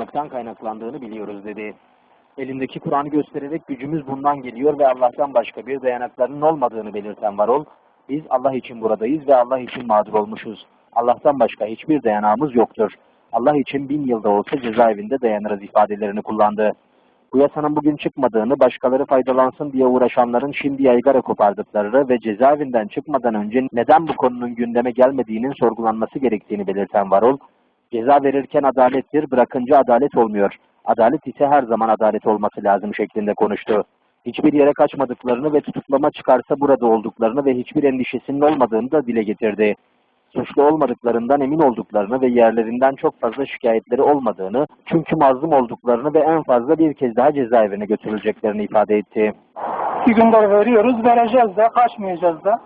fedakarlıktan kaynaklandığını biliyoruz dedi. Elindeki Kur'an'ı göstererek gücümüz bundan geliyor ve Allah'tan başka bir dayanaklarının olmadığını belirten Varol, biz Allah için buradayız ve Allah için mağdur olmuşuz. Allah'tan başka hiçbir dayanağımız yoktur. Allah için bin yılda olsa cezaevinde dayanırız ifadelerini kullandı. Bu yasanın bugün çıkmadığını, başkaları faydalansın diye uğraşanların şimdi yaygara kopardıklarını ve cezaevinden çıkmadan önce neden bu konunun gündeme gelmediğinin sorgulanması gerektiğini belirten Varol, ceza verirken adalettir, bırakınca adalet olmuyor. Adalet ise her zaman adalet olması lazım şeklinde konuştu. Hiçbir yere kaçmadıklarını ve tutuklama çıkarsa burada olduklarını ve hiçbir endişesinin olmadığını da dile getirdi suçlu olmadıklarından emin olduklarını ve yerlerinden çok fazla şikayetleri olmadığını, çünkü mazlum olduklarını ve en fazla bir kez daha cezaevine götürüleceklerini ifade etti. İki günde veriyoruz, vereceğiz de, kaçmayacağız da.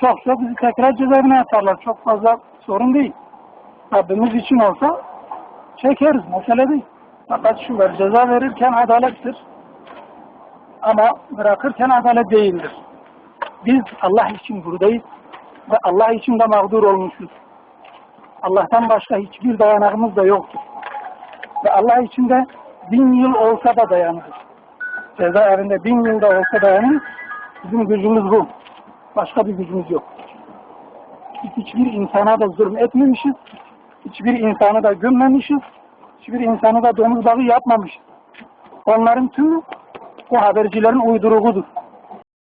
Çok çok bizi tekrar cezaevine atarlar. Çok fazla sorun değil. Rabbimiz için olsa çekeriz, mesele değil. Fakat şu var, ceza verirken adalettir. Ama bırakırken adalet değildir. Biz Allah için buradayız ve Allah için de mağdur olmuşuz. Allah'tan başka hiçbir dayanağımız da yoktur. Ve Allah için de bin yıl olsa da dayanırız. Cezaevinde bin yılda olsa dayanır. Bizim gücümüz bu. Başka bir gücümüz yok. Hiçbir insana da zulüm etmemişiz. Hiçbir insanı da gömmemişiz. Hiçbir insanı da domuz bağı yapmamışız. Onların tümü o habercilerin uyduruğudur.